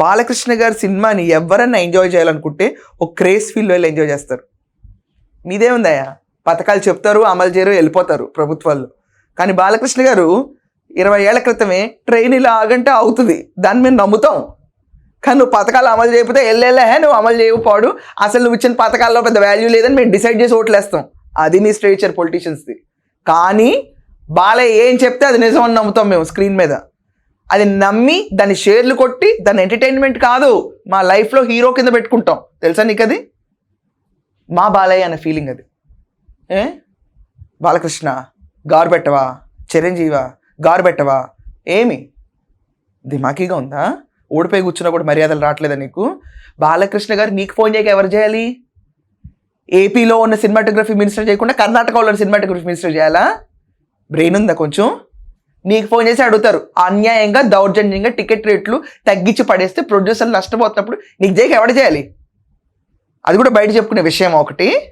బాలకృష్ణ గారి సినిమాని ఎవరన్నా ఎంజాయ్ చేయాలనుకుంటే ఒక క్రేజ్ ఫీల్ వెళ్ళి ఎంజాయ్ చేస్తారు. మీదేముందయ్యా? పథకాలు చెప్తారు అమలు చేయరు వెళ్ళిపోతారు ప్రభుత్వాలు కానీ బాలకృష్ణ గారు ఇరవై ఏళ్ళ క్రితమే ట్రైన్ ఇలా ఆగంటే అవుతుంది దాన్ని మేము నమ్ముతాం. కానీ నువ్వు పథకాలు అమలు చేయకపోతే వెళ్ళేలే నువ్వు అమలు చేయకపోడు అసలు నువ్వు ఇచ్చిన పథకాల్లో పెద్ద వాల్యూ లేదని మేము డిసైడ్ చేసి ఓట్లేస్తాం. అది నీ స్ట్రేచర్ పొలిటీషియన్స్ది కానీ బాలయ్య ఏం చెప్తే అది నిజం అని నమ్ముతాం మేము స్క్రీన్ మీద. అది నమ్మి దాని షేర్లు కొట్టి దాని ఎంటర్టైన్మెంట్ కాదు. మా లైఫ్లో హీరో కింద పెట్టుకుంటాం. తెలుసా నీకు అది మా బాలయ్య అనే ఫీలింగ్ అది. ఏ? బాలకృష్ణ గారు పెట్టవా? చిరంజీవా గారు పెట్టవా? ఏమి? దిమాకీగా ఉందా? ఓడిపోయి కూర్చున్నా కూడా మర్యాదలు రావట్లేదా నీకు? బాలకృష్ణ గారు నీకు ఫోన్ చేయక ఎవరు చేయాలి? ఏపీలో ఉన్న సినిమాటోగ్రఫీ మినిస్టర్ చేయకుండా కర్ణాటకలో ఉన్న సినిమాటోగ్రఫీ మినిస్టర్ చేయాలా? బ్రెయిన్ ఉందా కొంచెం? నీకు ఫోన్ చేసి అడుగుతారు. అన్యాయంగా దౌర్జన్యంగా టికెట్ రేట్లు తగ్గించి పడేస్తే ప్రొడ్యూసర్లు నష్టపోతున్నప్పుడు నీకు జైకి ఎవడ చేయాలి? అది కూడా బయట చెప్పుకునే విషయం ఒకటి.